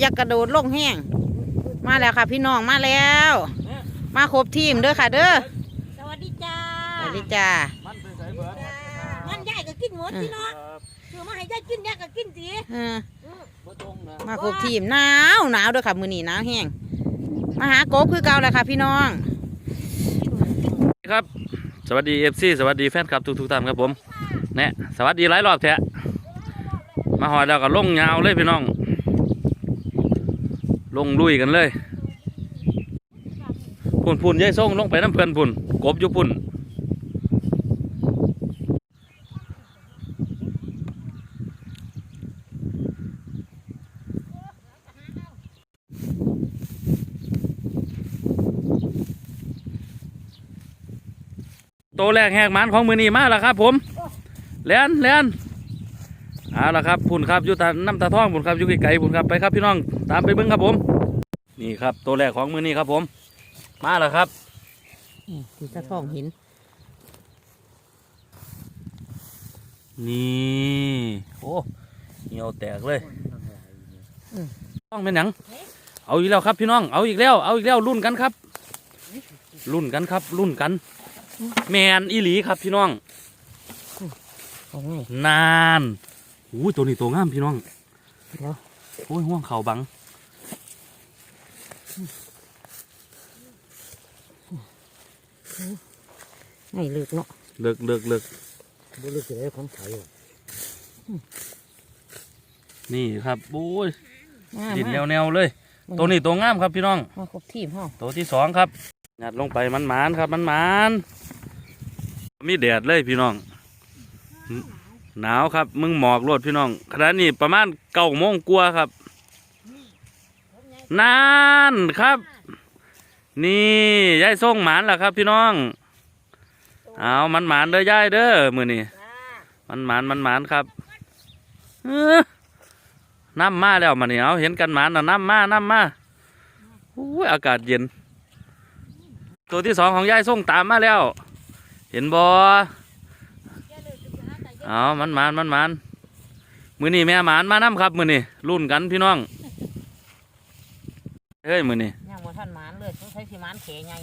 อยากกระโดดลงแห้ง มาแล้วค่ะ พี่น้องมาแล้ว มาครบทีมเด้อค่ะ เด้อ สวัสดีจ้า สวัสดีจ้า มันเป็นสายเบิร์ดมันยายก็กินหมดพี่น้องคือมาให้ยายกินยายก็กินสิเออบ่ตรงนะมาครบทีมหนาวหนาวเด้อค่ะ มื้อนี้หนาวแห้ง มาหากบคือเก่าแล้วค่ะ พี่น้อง ครับ สวัสดีเอฟซีสวัสดีแฟนคลับทุกทุกๆท่านครับผมเนี่ยสวัสดีหลายรอบแท้มาหอดแล้วก็ลงยาวเลยพี่น้อง ลงลุยกันเลยพุ่นพุ่นยายส่งลงไปน้ำเพลินพุ่นกบอยู่พุ่นโตแรกแหกหมันของมือนีมาแล้วครับ ผมแลนแลนเอาละครับพุ่นครับอยู่ตาน้ำตาท่องพุ่นครับอยู่ไกลๆพุ่นครับไปครับพี่น้องตามไปเบิ้งครับผม นี่ครับ ตัวแรกของมือนี้ครับผม มาแล้วครับที่ตะท้องเห็นนี่โอ้เหี่ยวแตกเลยต้องเป็นหยัง เอาอีกแล้วครับพี่น้อง เอาอีกแล้ว เอาอีกแล้วรุ่นกันครับ รุ่นกันครับ รุ่นกัน แมนอีหลีครับพี่น้องของไงนานอู้ยตัวนี้ตัวงามพี่น้องเดี๋ยวโอ้ยห่วงเข่าบัง ไงเลิกเนาะเลิกเลิกเลิกบ่เลิกจะได้ของไผนี่ครับโอ้ยมาดินแนมาวแนวๆเลย ตัวนี้ตัวงามครับพี่น้องมาครบทีมเฮาตัวที่สองครับหยัดลงไปมันหมานครับมันหมานมีแดดเลยพี่น้อง หนาวครับ มึงหมอกรวดพี่น้องขณะนี้ประมาณเก้าโมงกลัวาครับนานครับ นี่ยายส่งหมานแล้วครับ พี่น้อง เอามันหมานเด้อยายเด้อมือนี่มันหมานมันหมานครับเอ้อน้ำมาแล้วมาเนี่ยเอาเห็นกันหมานนะน้ำมาน้ำมาอุ้ยอากาศเย็น ตัวที่สองของยายส่งตามมาแล้ว เห็นบอเอามันหมานมันหมานมือนี่แม่หมานมานํครับ มือนี่รุ่นกันพี่น้องเฮ้ยมือนี่ ยังบ่ทันหมานเลยต้องใช้สิหมานเขใหญ่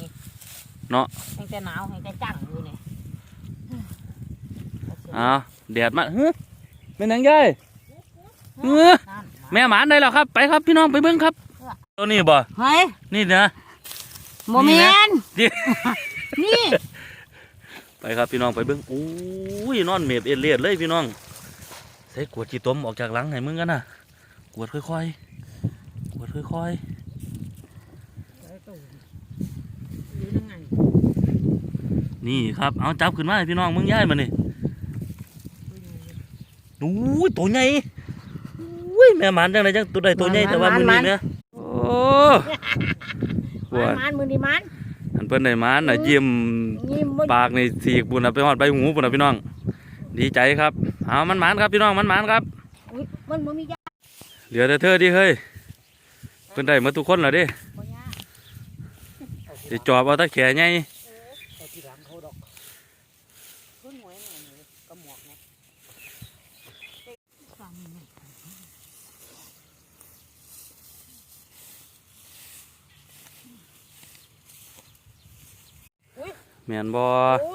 เนาะแห้งแต่หนาวแห้งแต่จังอยู่นี่เอาแดดมาเฮ้ยเป็นหยังยายเฮ้ยนั่นแม่หมานได้แล้วครับ ไปครับพี่น้องไปเบิ้งครับ ตัวนี้บ่เฮ้ยนี่นะบ่แม่นนี่นี่ไปครับพี่น้องไปเบิ้งโอ้ยนอนเมบเอเลียดเลยพี่น้องใส่กวดจีตมออกจากหลังให้มึงกันนะกวดค่อยๆกวดค่อยๆ นี่ครับ เอาจับขึ้นมาให้พี่น้องมึงย้ายมานี่โอ้ยตัวใหญ่โอ้ยแม่หมันจังไรจังตัวใดตัวใหญ่แต่ว่ามือนี้เนี่ยโอ้ปวดหมันมือดีมันอันเพิ่นได้หมันน่ะยิ้มนี่บ่ปากในสีกปุ่นน่ะไปหอดใบหูปุ่นน่ะพี่น้อง ดีใจครับ เอามันหมันครับพี่น้องมันหมันครับอุ๊ยมันบ่มียาเหลือแต่เธอที่เฮ้ยเพิ่นได้หมาทุกคนแล้วเดิบ่ยาสิจอบเอาตะแขใหญ่ ขึ้นหวยเนี่ยนี่กระหมวกเนี่ย แม่นบ่โอ้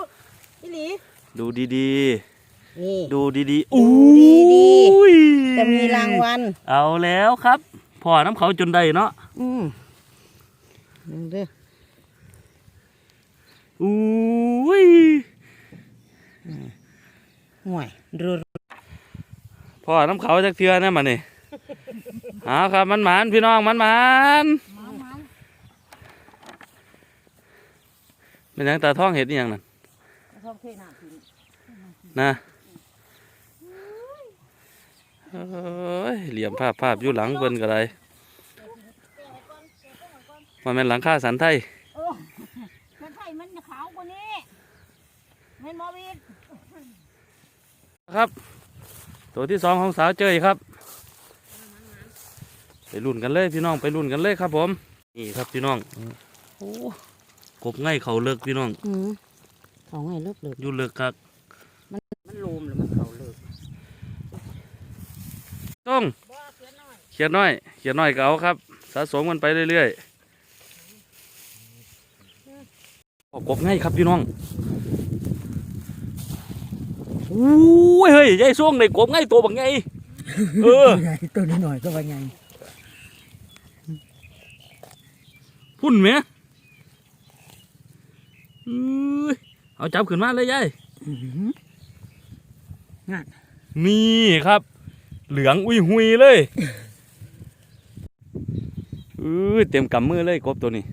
อีหลีดูดีนี่ ๆ ดูดีๆดูอู้ดี ยจะมีรางวัลเอาแล้วครับพ่อน้ำเขาจนได้เนาะอืมนึงเด้ออู้ยห่วยรูพ่อน้ำเขาจักเทือนะมานี่ เอาครับมันหมานพี่น้องมันหมาน เป็นหยังตาท้องเห็ดอหย่างนั้นท้องเทน้ำกินนะเอ้ยเหลี่ยมภาพภาพอยู่หลังเพิ่นก็ได้มันเป็นหลังคาสันไทยมันไทยมันขาวกว่านี้แม่นบ่วิดครับ ตัวที่สองของสาวเจยครับ ไปรุ่นกันเลยพี่น้องไปรุ่นกันเลยครับผม นี่ครับพี่น้องโอ้ กบไงเขาเลิกพี่น้องอืมเขาไงเลิกเลิกอยู่เลิกครับมันโลมหรือมันเขาเลิกต้องบ่เสือน้อย เขียดน้อยเขียดน้อยก็เอาครับ สะสมกันไปเรื่อยๆออกกบง่ายครับพี่น้องอู้ยเฮ้ยยายช่วงในกบง่ายตัวบักไงเออใหญ่ตัวนิดหน่อยก็ว่าไงพุ่นไหม เอ้ยเอาจับขึ้นมาเลยยายอื้อหือนี่ครับ เหลืองอุ้ยหุยเลยเออเต็มกำมือเลยกบตัวนี้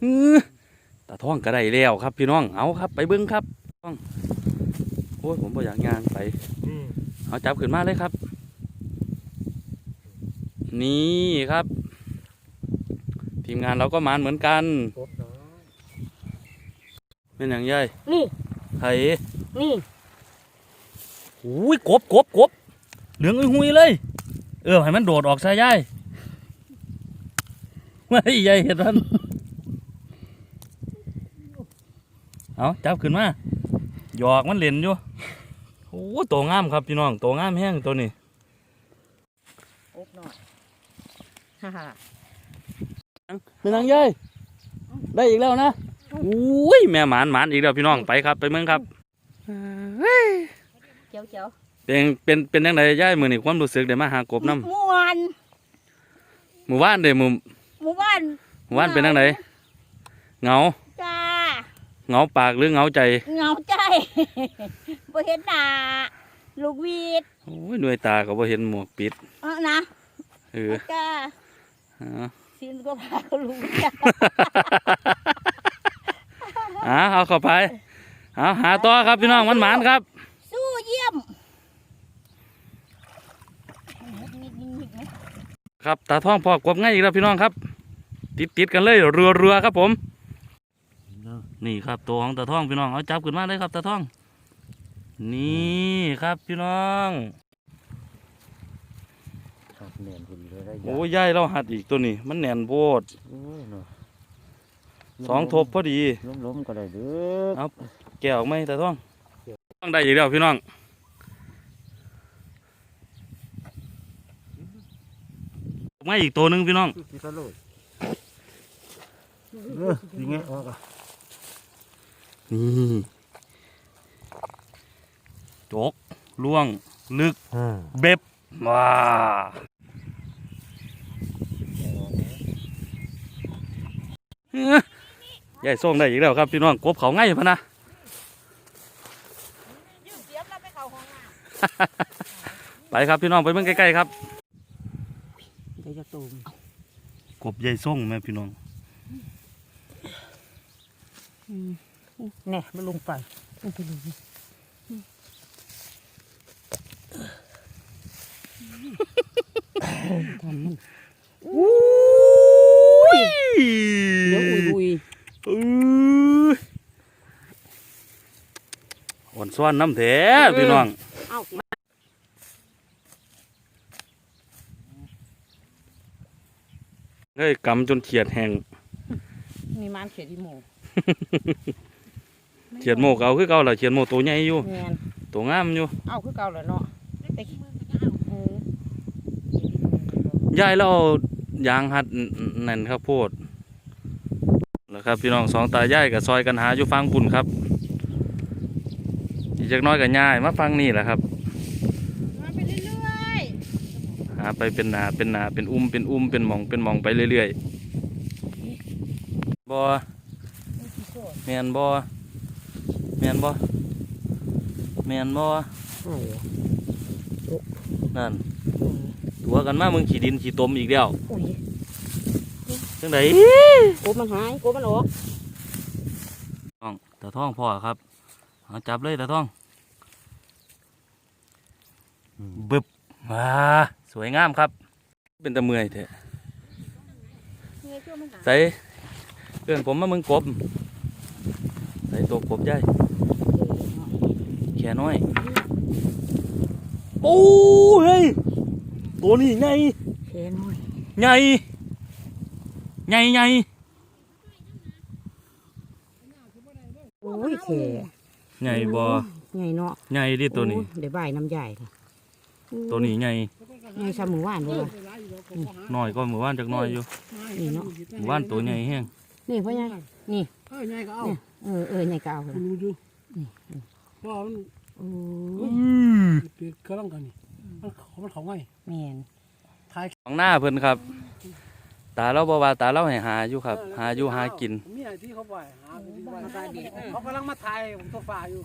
เออตาท่องก็ได้แล้วครับ พี่น้อง เอาครับ ไปเบิ้งครับท่องโอ้ยผมบ่อยากย่างไปเอาจับขึ้นมาเลยครับ นี่ครับ ทีมงานเราก็มานเหมือนกันเป็นอย่างย่ายนี่ไห้นี่โอ้ยกบกบกบเหลืองอุ้ยหุยเลย เออให้มันโดดออกซะย่ายไม่ยายเห็นมันเอาจับขึ้นมาหยอกมันเล่นอยู่โอ้ตัวงามครับพี่น้องตัวงามแห้งตัวนี้อบหน่อยฮ่าฮ่า เป็นยังยายได้อีกแล้วนะอุ้ยแม่หมานหมานอีกแล้วพี่น้องไปครับ ไปเมืองครับเจียวเจียวเป็นเป็นเป็นยังไงยายมือนี่ความรู้สึกได้มาหากบน้เมื่อวานำหมู่บ้านเด้หมู่หมู่บ้านหมู่บ้านเป็นยังไงเหงาจ้าเหงาปากหรือเหงาใจเหงาใจบ่เห็นหน้าลูกวีดโอ้ยหน่วยตาก็บ่เห็นหมวกปิดเออนะเออจ้า เอาสินก็พาลูกจ้าอ่าเอาเข้าไปเอาหาต่อครับพี่น้องมันหมานครับ สู้เยี่ยม ครับตาท่องพอกบง่ายอีกแล้วพี่น้องครับ ติดติดๆกันเลยเรือเรือครับผม นี่ครับตัวของตาท่องพี่น้องเอาจับขึ้นมาเลยครับตาท่อง นี่ครับพี่น้อง ครับแน่นพอดีเลย ได้โอ้ยยายเราหัดอีกตัวนี้ มันแน่นโพดโอ้ยเนาะสองทบพอดีล้มๆก็ได้เด้อเอาแกะออกไหมตาท่องต้องได้อีกแล้วพี่น้องไม่อีกตัวหนึ่งพี่น้องสิกะโลดเออสิไงออกอะนี่จกล่วง ลึกอ่าเบ็บว้า เอ้อยายส่งได้อีกแล้วครับพี่น้องกบเขาง่ายพะนะยืมเสียมแล้วไปเข้าห้องน้ำไปครับพี่น้องไปเบิ่งใกล้ๆครับเดี๋ยวจะตูมกบยายส่งแม่พี่น้องแน่มันลงไปลงไปเลยทำมัน อุ้ยเดี๋ยวอุยอุยอุ้ยอ่อนซ้อนน้ำแท้พี่น้องเอาเฮ้ยกำจนเขียดแห้งมีมันเขียดที่หมูเขียดโมกเอาคือเก่าล่ะเขียดโมตัวใหญ่อยู่แมนตัวงามอยู่เอาคือเก่าเลยเนาะแต่เออยายเราเอา ยางหัดนั่นครับโพดแล้วครับพี่น้องสองตายายกับซอยกันหาอยู่ฟังปุ่นครับอีกจักหน้อยกับยายมาฟังนี่แหละครับมาไปเรื่อยหาไปเป็นหนาเป็นหนาเป็นอุ้มเป็นอุ้มเป็นหมองเป็นหมองไปเรื่อยๆบอแมนบอแมนบอแมนบอโอ้ยนั่น ตัวกันมามึงขี่ดินขี่ตมอีกแล้วๆโอ้ยจังไดโกบมันหายโกบมันออกท้องตาท้องพ่อครับเอาจับเลยตาท้องบึบว้าสวยงามครับ เป็นตะเมื่อยเถอะเงี้ยช่วยมันหายใส่เพื่อนผมมามึงกบใส่ตัวกบใหญ่แค่น้อย โอ้เฮ้ย ตัวนี้ใหญ่แค่น้อยใหญ่ใหญ่ใหญ่โอ้ยแค่ใหญ่บ่ไงเนาะใหญ่ดิตัวนี้โอ้ยเดี๋ยวบ่ายน้ำใหญ่เลยตัวนี้ใหญ่ไงซาหมูหวานบ่ล่ะน้อยก็หมู่บ้านจักหน้อยอยู่นี่เนาะหมู่บ้านตัวใหญ่แห้งนี่พ่อใหญ่นี่เออไงก็เอาเนี่ยเออเออใหญ่กเอาเลยดูดูเพราะมันโอ้เปียกกระลังกันนี่ มันเขามันเขาไงแม่นของหน้าเพิ่นครับ ตาเราบ่ว่าตาเราให้หาอยู่ครับหาอยู่หากิน มีอะไรที่เขาไปหาที่บ้านเขากำลังมาถ่ายผมตัวฝ่าอยู่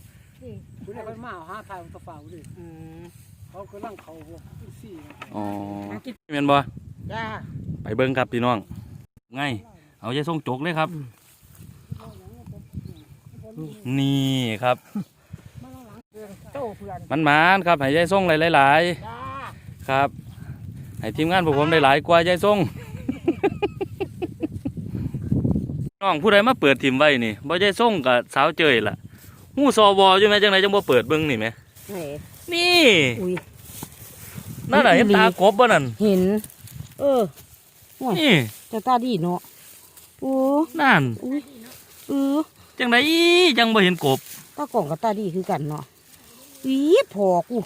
คุณเนี่ยเขามาหาถ่ายผมตัวฝ่าอยู่ดิอืมเขากำลังเขาพวกสี่อ๋อแม่นบ่จ้าไปเบิ่งครับพี่น้องไงเอาใจส่งจกเลยครับ นี่ครับโต เพื่อนมันหมานครับให้ใจส่งหลายๆจ้าครับให้ทีมงานพวกผมได้หลายกว่ายายทรงน้องผู้ใดมาเปิดทีมไว้นี่บ่ยายทรงกับสาวเจยล่ะหู้ซอวออยู่ไหมจังไดจังบ่เปิดเบิ่งนี่ไหมเฮ้ยนี่อุ้ย นั่นน่ะอุ้ยเห็นอีหลีตากบบ่นั่นเห็น เออนี่จะตาดีเนาะโอ้นั่นอุ้ยเออจังไดจังบ่เห็นกบ ตากล่องกับตาดีคือกันเนาะ อีพอกู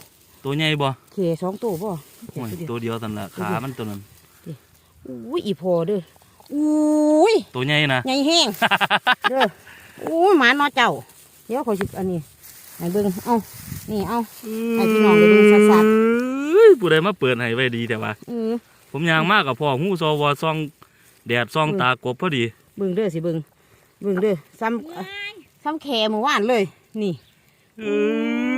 ตัวใหญ่บ่เคสองตัวบ่โอ้ยตัวเดียวตันละขามันตัวนั้นอุ้ยอีพอเด้ออุ้ยตัวใหญ่นะใหญ่แห้งเด้ออุ้ยหมาเนาะเจ้า เดี๋ยวขอยสิอันนี้ให้เบิ่งเอานี่เอาให้พี่น้องได้เบิ่งชัดเอ้ยผู้ใดมาเปิดให้ไว้ดีแต่ว่าเออผมยางมากกับพ่อหู้ซอวอซองแดดซองตากบพอดีเบิ่งเด้อสิเบิ่งเบิ่งเด้อซ้ำซ้ำแขหมู่บ้านเลย นี่เอ้ยเออ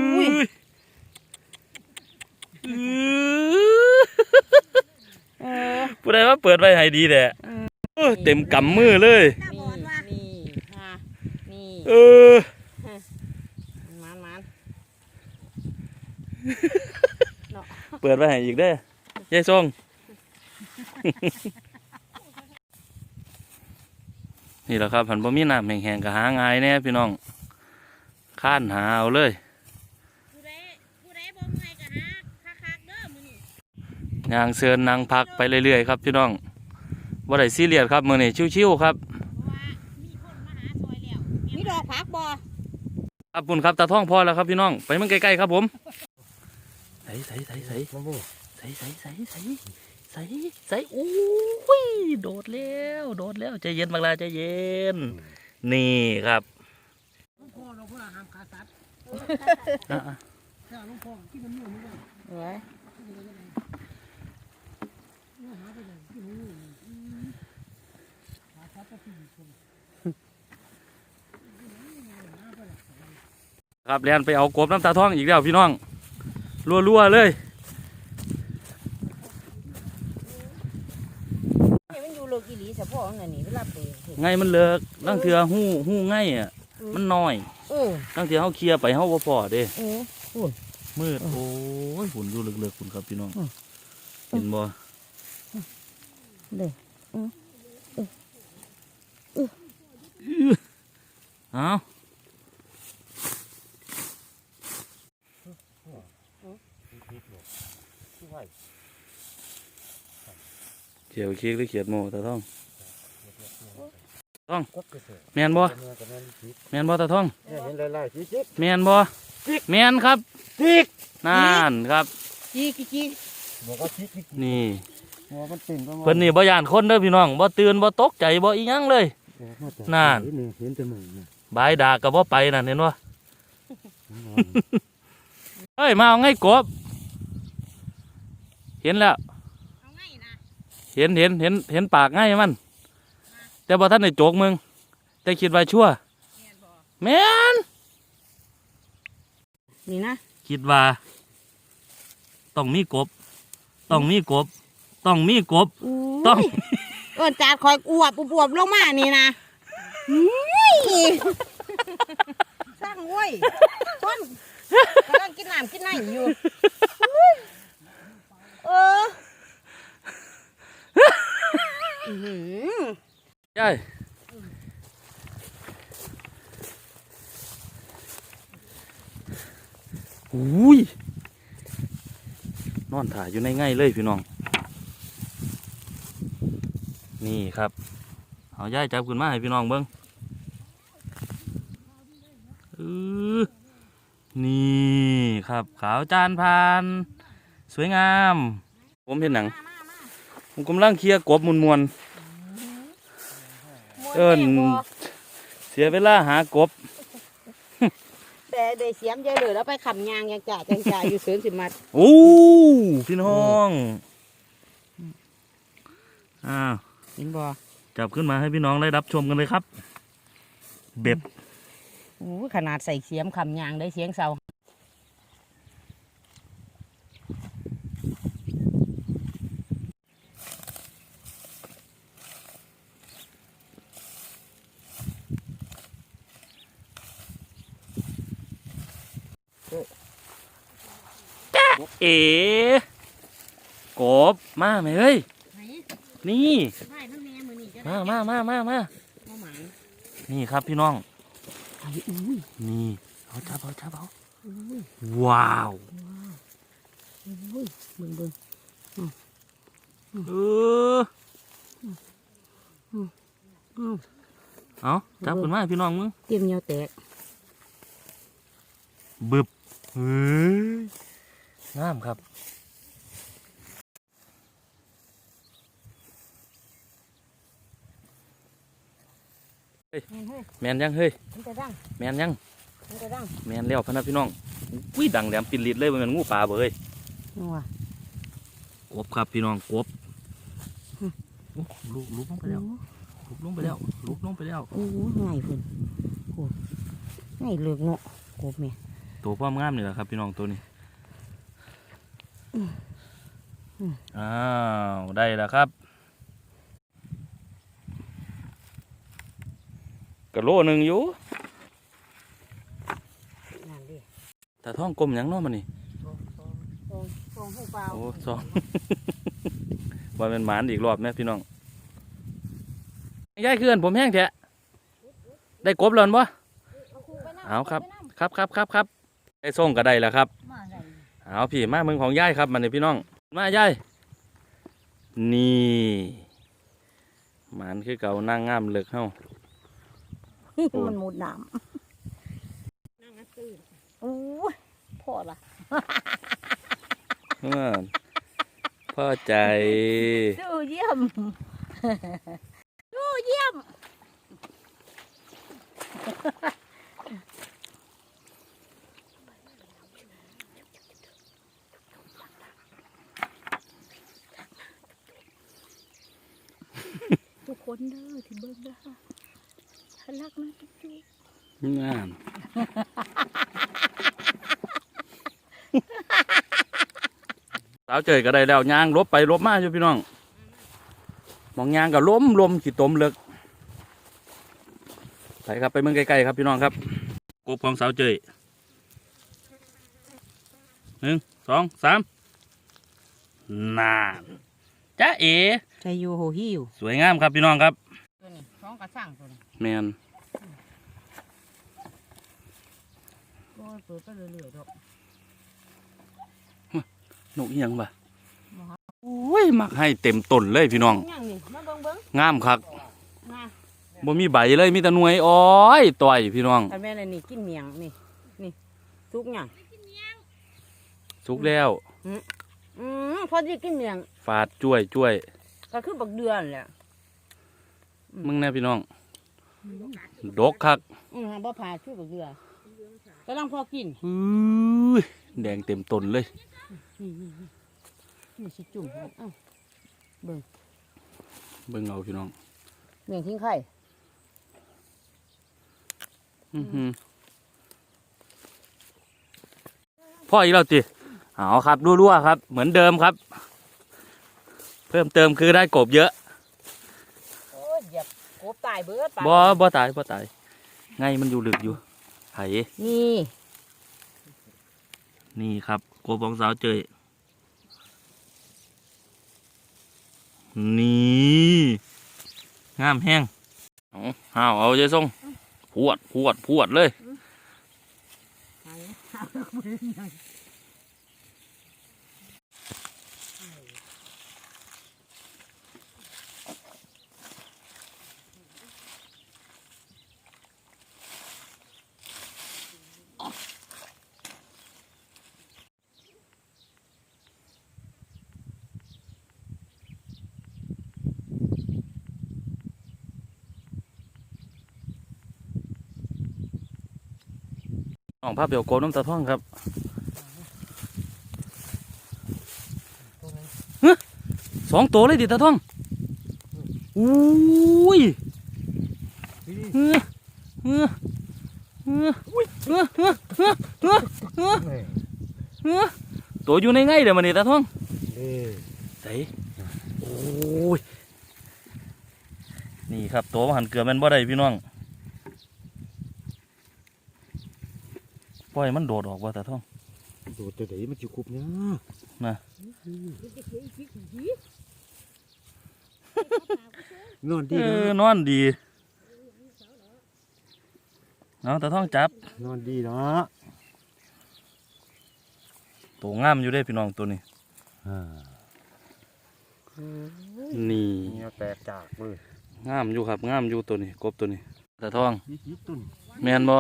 ผู้ใดว่าเปิดไว้ให้ดีแหละเออเต็มกำมือเลย นี่นี่ฮะนี่เออหมันหมันเปิดไว้ให้อีกได้อยายทรงนี่แหละครับผันบ่มีน้ำแห้งๆก็หาง่ายแน่พี่น้องข้านหาเอาเลย ผู้ใดผู้ใดบ่เมื่อยก็หาคักๆเด้อมื้อนี้ ยางเซินนางพักไปเรื่อยๆครับพี่น้องว่าได้ซีเรียสครับมือนี่ชิวๆครับเพราะว่ามีคนมาหาซอยแล้วมีดอกผักบ่ครับคุณครับตาท่องพอแล้วครับพี่น้องไปมันใกล้ๆครับผมใส่ใส่ใส่ใส่ใส่ใส่ใส่ใส่ใส่ใส่โอ้ยโดดแล้วโดดแล้วใจเย็นมากลาใจเย็น นี่ครับพ่อเราเพื่อห้ามขาสัตว์ อะ ถ้าหลวงพ่อที่มันอยู่ไม่ได้ เอ้ย ครับเรียนไปเอากบน้ำตาท่องอีกแล้วพี่น้องรัวๆเลยนี่มันอยู่เลิกอีหลีเฉพาะนั่นนี่เวลาเปิดเห็นไงมันเลิกตั้งเถื่อหู้หู้ไงอะมันน้อยเออตั้งเถื่อเขาเคลียร์ไปเขาบ่พอเด้เออมืดโอ้ยหุ่นอยู่เลิกๆคุณครับพี่น้องอืมเห็นบ่เด้อเอา เขียวเค้กหรือเขียดโมตาท่องต้องแมนบ่แมนบ่ตาท่องเห็นลายๆจิ๊กแมนบ่แมนครับจิ๊กนั่นครับจี้กี้จี้บอกว่าจิ๊กจิ๊กนี่หัวมันติ่งก็เพิ่นนี่บ่ย่านคนเด้อพี่น้องบ่ตื่นบ่ตกใจบ่อีหยังเลยนั่นเห็นแต่มือบายดากก็บ่ไปนั่นเห็นบ่เฮ้ยมาเอาไงกบเห็นแล้วเอาไงนะ เห็นเห็นเห็นเห็นปากง่ายมัน แต่บ่ท่านได้โจกมึง แต่คิดว่าชั่วแม่นบ่แม่นนี่นะคิดว่า ต้องมีกบ ต้องมีกบ ต้องมีกบอู้ต้องยเอิ้นจาดคอยอวบอวบลงมานี่นะอุ้ยสร้างเว้ยคนกำลังกินน้ำกินน้ำอยู่อุ้ยเอออื้อหื อยายอุ้ยนอนถ่ายอยู่ในง่ายเลยพี่น้อง นี่ครับ เอาย่ายจับขึ้นมาให้พี่น้องเบิ้งนี่ครับขาวจานพาน สวยงาม ผมเห็นหนัง ผมกำลังเคลียร์กบมวนมวน เอิ้นเสียเวลาหากบ แต่ได้เสียมเยอะเลยแล้วไปขับยางยังจ่าจังจ่าอยู่สวนสิมัดโอ้พี่น้องอ้าวเห็นบ่จับขึ้นมาให้พี่น้องได้รับชมกันเลยครับ เบ็บ โอ้ขนาดใส่เสียมขับยางได้เสียงเสา เอ๋กบมาไหมเฮ้ยนี่ใช่นั่นแน่มือนี่จะมามามามามาเข้าหมายนี่ครับพี่น้อง ไอ้อุ้ยนี่เอาจับเอาจับเอาอุ้ยว้าวอุ้ยเบิ่งเบิ่งเออเอาจับขึ้นมาให้พี่น้องมึงเตรียมเหนียวแตกบึบเฮ้ย งามครับแม่นเฮ้ยแมนยังเฮ้ยมันจะดังแมนยังมันจะดังแมนแล้วพะนะพี่น้องอุ้ยดังแหลมปินลิดเลยบ่แมันงูป่าเบยนัวกบครับพี่น้องกบโอ้ลุกลุกลงไปแล้วลุกลงไปแล้วลุกลงไปแล้วโอ้ง่ายพุ่นโอ้ง่ายเลือกเนาะกบแม่ตัวความงามนี่แหละครับพี่น้องตัวนี้ อ้าว ได้แล้วครับกะโลหนึ่งอยู่นั่นดิแต่ท้องกลมหยังเน้อมันนี่ซองซองซองซองหูเปล่าโอ้สองว่าเป็นหมานอีกรอบแม่พี่น้องยายเขื่อนผมแห้งแท้ได้กบแล้วบ่เอาครับ ครับครับครับครับได้ส่งก็ได้แล้วครับมาได้ เอาพี่มาเมืองของยายครับมันนี่พี่น้อง มายายนี่หมานคือเก่านั่งงามเลิกเฮาโอ้มันหมดน้ำนั่งตื่นโอ้ยพอละเออพ่อใจดูเยี่ยมดูเยี่ยมทุกคนเด้อที่เบิ่งเด้อฉันรักนะจุ๊บ งามสาวเจยก็ได้แล้วยางลบไปลบมาอยู่พี่น้องมองยางก็ล้มลมขีดตมเลิกไปครับไปเมืองไกลๆครับพี่น้องครับกบของสาวเจยหนึ่งสองสามนานจ้าเอใจโยโฮฮิวสวยงามครับพี่น้องครับตัวนี้สองกระสังตัวนี้แมน โอ้ย เปิดไปเรื่อยๆดอกนกเอียงปะโอ้ยมักให้เต็มต้นเลยพี่น้องยังนี่มาเบิ่งเบิ่งงามคักมาบ่มีใบเลยมีแต่หน่วยอ้อยต่อยพี่น้องอันแม่นอันนี้กินเมียงนี่นี่ทุกอย่างสุกแล้วอืมพอดีกินเมียงฝาดจ้วยจ้วยก็คือบักเดือนแหละมึงแน่พี่น้องดกคักอืมบ่ผ่าชื่อบักเดือนกำลังพอกินอุ้ยแดงเต็มต้นเลยนี่นี่นี่นี่สิจุ่มให้เอ้าเบิ่งเอาพี่น้องเมียงทิ้งไข่อื้อหือพ่ออีกแล้วติเอาครับรั่วๆครับ เหมือนเดิมครับ เพิ่มเติมคือได้กบเยอะโอ้ยเหยียบกบตายเบิดปะบ่บ่ตายบ่ตายไงมันอยู่ลึกอยู่ ไผนี่นี่ครับกบของสาวเจยนี่งามแห้งเอาเอาเอาใจส่งพวดพวดพวดเลย องภาพเปียวโกบน้ำตาท่องครับฮะสองตัวเลยดิตาท่องอุ้ยเฮ้อเฮ้อเฮ้อเฮ้อเฮ้อเฮ้อเฮ้อเฮ้อเฮ้อตัวอยู่ในไงเดี๋ยวมันนี่ตาท่องนี่ใส่โอ้ยนี่ครับตัวหันเกลือแมันบ่ได้พี่น้อง ปล่อยมันโดดออกว่าแต่ท่องโดดตัวไหนมันจะคุบเนี่ยนะนอนดีเอเนาะอนอนดีเอาแต่ท่องจับ นอนดีเนาะตัวงามอยู่ได้พี่น้องตัวนี้อ่านี่เงี้ยแตกจากมืองามอยู่ครับงามอยู่ตัวนี้กบตัวนี้แต่ท่องยี่สิบตุนแมนบ่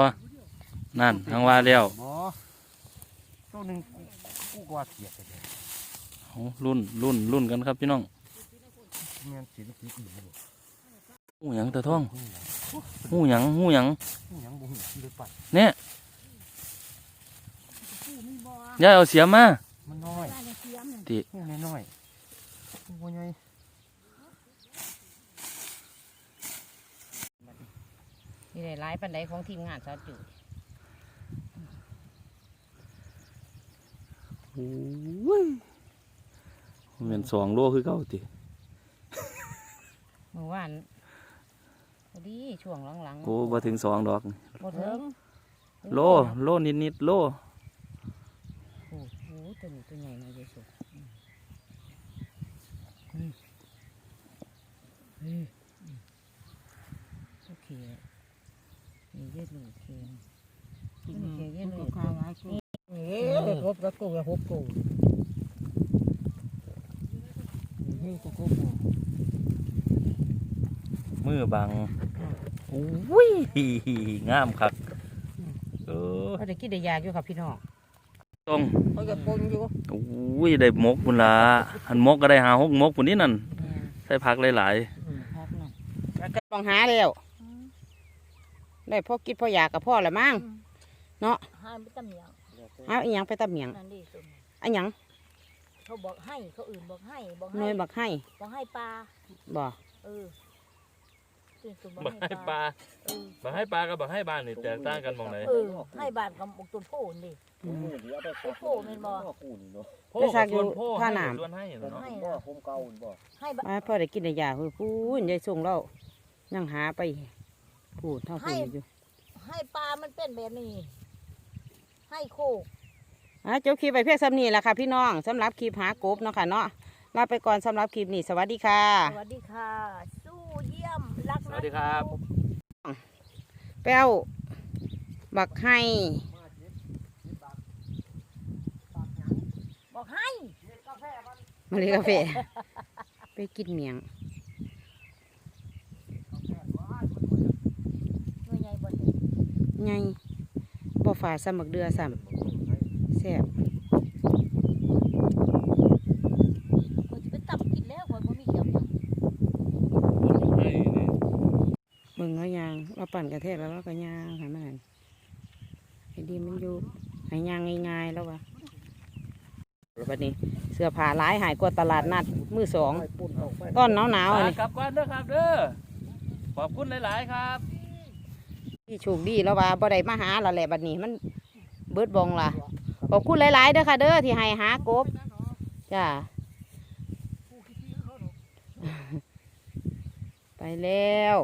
นั่นทางว่าแล้วหมอตัวหนึ่งกูก็ว่าเกียดเลยเอารุ่นรุ่นรุ่นกันครับพี่น้องเงี้ยสิลูกอีกบ่หูหยังแต่ท่องหูหยังหูหยังยังบ่หูเลยปัดเนี่ยยายเอาเสียมมามันน้อยติหูน้อยๆหูใหญ่นี่ได้หลายปันไดของทีมงานสาวจุ โอ้ยมันเป็นสองโลคือเก่าติเมื่อวานพอดีช่วงหลังๆโอ้บ่ถึงสองดอก บ่ถึงโล โลนิดนิดๆโลโอ้โหตัวนี้ตัวใหญ่นะเยสุโอเคนี่เย็ดหนึ่งเคงนี่เคเย็ดหนึ่งเคงนี่ ครบแล้วกูกับครบกูนี่กูครบกูมือบังโอ้ยงามครับเออเขาได้กินได้ยากอยู่ครับพี่น้องต้องเขาจะปนอยู่โอ้ยได้หมกพุ่นละหันหมกก็ได้หาหกหมกพุ่นนี่นั่นใส่ผักหลายพักหน่อยลองหาแล้วได้พ่อกินพ่ออยากกับพ่อละมั้งให้ไม่ตำเหนียว เอาอีหยังไปตะเมียงนั่นดิตุ่มอันหยังเขาบอกให้เขาอื่นบอกให้บอกหน่ให้วยบักให้บอกให้ปลาบ่เออตุ่มตุ่มๆบักให้ปลาเออบักให้ปลากับบักให้บ้านนี่แตกต่างกันมองไหนเออให้บาทกับบอกตุ่มโพนดิ อืมตุ่มโพนเป็นบ่ไปซักอยู่ท่าน้ำ ส่วนให้เนาะให้นะให้บาทมาพ่อได้กินได้ยากเฮ้ยพูนยายส่งเรายังหาไปพูดเท่าพูดอยู่ให้ปลามันเป็นแบบนี้ ให้โคกอะเจ้าคลิปไปเพียงสำนีแหละค่ะพี่น้องสำหรับคลิปหากบเนาะค่ะเนาะลาไปก่อนสำหรับคลิปนี้สวัสดีค่ะ สวัสดีค่ะ สู้เยี่ยมรักสนะวัสดีครับ แป้วบักให้บอกให้มาเลยกาแฟไปกินเมียงหน่วยใหญ่บ่เห็นไง บ่ฝาสมักเดือซ้ำแซ่บคนจะไปตับกินแล้วคนบ่มีเขียวหยังมึงเขายางเราปั่นกระแทกแล้วเราก็ยางหามันนั่นไอ้ดีมันอยู่ใหายางง่ายๆแล้ววะวันนี้เสื้อผ้าหลายหายกว่าตลาดนัดมือสองต้นหนาวหนาวๆอันนี้ กลับก่อนเด้อครับเด้อขอบคุณหลาย ๆ ครับ ที่โชคดีแล้วว่าบ่ได้มาหาและแหละบัดนี้มันเบิดบองล่ะขอบคุณหลายๆเด้อค่ะเด้อที่ให้หากบจ้าไปแล้ว